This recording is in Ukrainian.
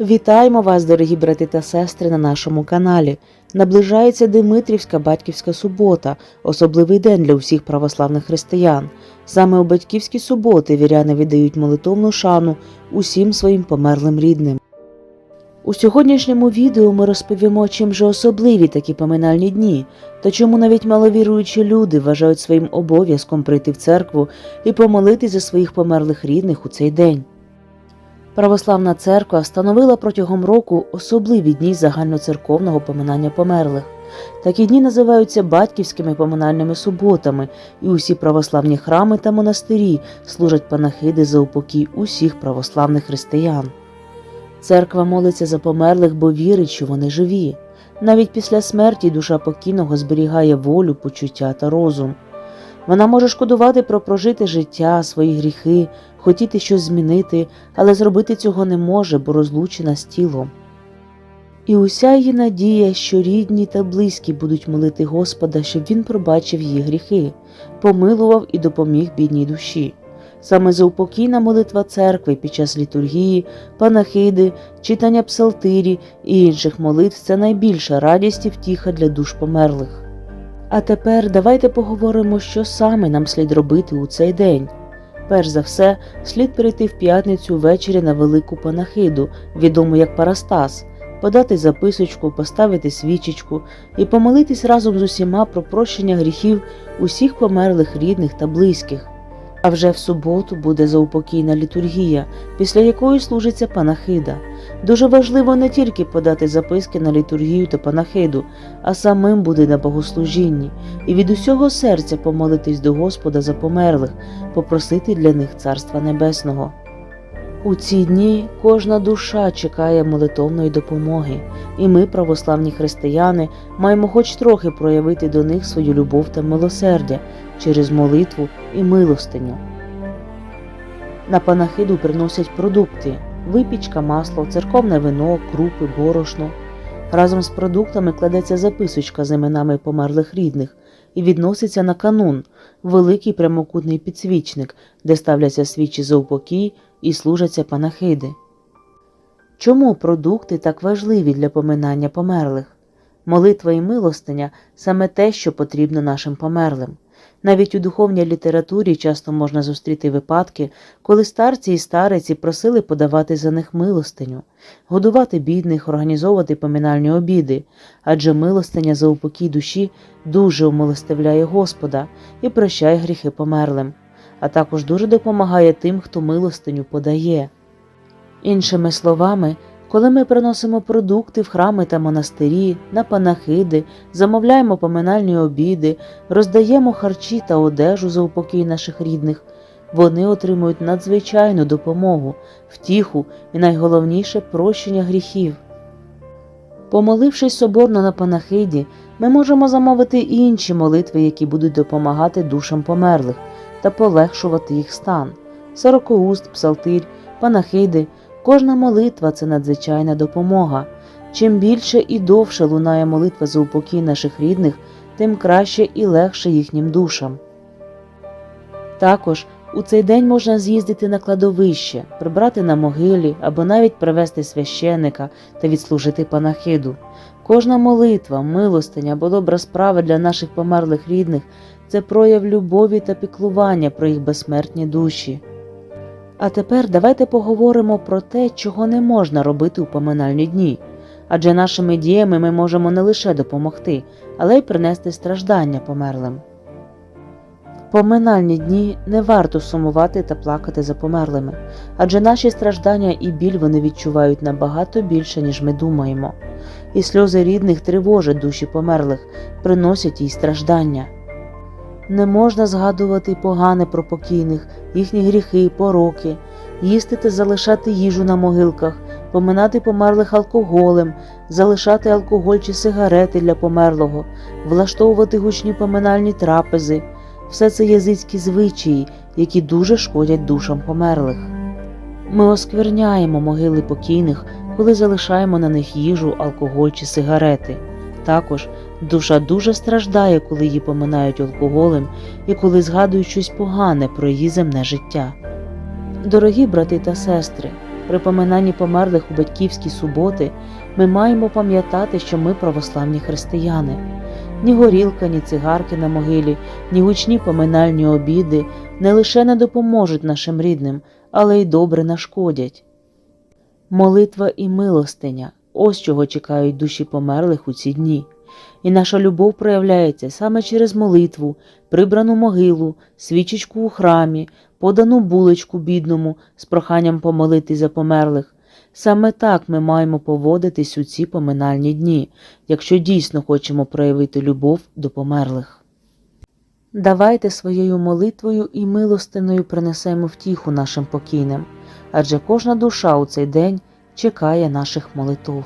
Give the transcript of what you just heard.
Вітаємо вас, дорогі брати та сестри, на нашому каналі. Наближається Димитрівська батьківська субота, особливий день для усіх православних християн. Саме у батьківські суботи віряни віддають молитовну шану усім своїм померлим рідним. У сьогоднішньому відео ми розповімо, чим же особливі такі поминальні дні, та чому навіть маловіруючі люди вважають своїм обов'язком прийти в церкву і помолити за своїх померлих рідних у цей день. Православна церква встановила протягом року особливі дні загальноцерковного поминання померлих. Такі дні називаються батьківськими поминальними суботами, і усі православні храми та монастирі служать панахиди за упокій усіх православних християн. Церква молиться за померлих, бо вірить, що вони живі. Навіть після смерті душа покійного зберігає волю, почуття та розум. Вона може шкодувати про прожите життя, свої гріхи, хотіти щось змінити, але зробити цього не може, бо розлучена з тілом. І уся її надія, що рідні та близькі будуть молити Господа, щоб він пробачив її гріхи, помилував і допоміг бідній душі. Саме заупокійна молитва церкви під час літургії, панахиди, читання псалтирі і інших молитв це найбільша радість і втіха для душ померлих. А тепер давайте поговоримо, що саме нам слід робити у цей день. Перш за все, слід перейти в п'ятницю ввечері на велику панахиду, відому як Парастас, подати записочку, поставити свічечку і помолитись разом з усіма про прощення гріхів усіх померлих рідних та близьких. А вже в суботу буде заупокійна літургія, після якої служиться панахида. Дуже важливо не тільки подати записки на літургію та панахиду, а самим буде на богослужінні, і від усього серця помолитись до Господа за померлих, попросити для них Царства Небесного. У ці дні кожна душа чекає молитовної допомоги, і ми, православні християни, маємо хоч трохи проявити до них свою любов та милосердя через молитву і милостиню. На панахиду приносять продукти випічка, масло, церковне вино, крупи, борошно. Разом з продуктами кладеться записочка з іменами померлих рідних і відноситься на канун, великий прямокутний підсвічник, де ставляться свічі за упокій і служаться панахиди. Чому продукти так важливі для поминання померлих? Молитва і милостиня саме те, що потрібно нашим померлим. Навіть у духовній літературі часто можна зустріти випадки, коли старці і стариці просили подавати за них милостиню, годувати бідних, організовувати поминальні обіди, адже милостиня за упокій душі дуже умилостивляє Господа і прощає гріхи померлим, а також дуже допомагає тим, хто милостиню подає. Іншими словами, коли ми приносимо продукти в храми та монастирі, на панахиди, замовляємо поминальні обіди, роздаємо харчі та одежу за упокій наших рідних, вони отримують надзвичайну допомогу, втіху і найголовніше прощення гріхів. Помолившись соборно на панахиді, ми можемо замовити інші молитви, які будуть допомагати душам померлих та полегшувати їх стан. Сорокоуст, псалтирь, панахиди. Кожна молитва це надзвичайна допомога. Чим більше і довше лунає молитва за упокій наших рідних, тим краще і легше їхнім душам. Також у цей день можна з'їздити на кладовище, прибрати на могилі або навіть привезти священика та відслужити панахиду. Кожна молитва, милостиня або добра справа для наших померлих рідних це прояв любові та піклування про їх безсмертні душі. А тепер давайте поговоримо про те, чого не можна робити у поминальні дні. Адже нашими діями ми можемо не лише допомогти, але й принести страждання померлим. Поминальні дні не варто сумувати та плакати за померлими, адже наші страждання і біль вони відчувають набагато більше, ніж ми думаємо, і сльози рідних тривожать душі померлих, приносять їй страждання. Не можна згадувати погане про покійних, їхні гріхи, пороки, їсти та залишати їжу на могилках, поминати померлих алкоголем, залишати алкоголь чи сигарети для померлого, влаштовувати гучні поминальні трапези. Все це язицькі звичаї, які дуже шкодять душам померлих. Ми оскверняємо могили покійних, коли залишаємо на них їжу, алкоголь чи сигарети. Також душа дуже страждає, коли її поминають алкоголем і коли згадують щось погане про її земне життя. Дорогі брати та сестри, При поминанні померлих у батьківські суботи ми маємо пам'ятати, що ми православні християни. Ні горілка, ні цигарки на могилі, ні гучні поминальні обіди не лише не допоможуть нашим рідним, але й добре нашкодять. Молитва і милостиня ось чого чекають душі померлих у ці дні. І наша любов проявляється саме через молитву, прибрану могилу, свічечку у храмі, подану булочку бідному з проханням помолити за померлих. Саме так ми маємо поводитись у ці поминальні дні, якщо дійсно хочемо проявити любов до померлих. Давайте своєю молитвою і милостиною принесемо втіху нашим покійним, адже кожна душа у цей день чекає наших молитов.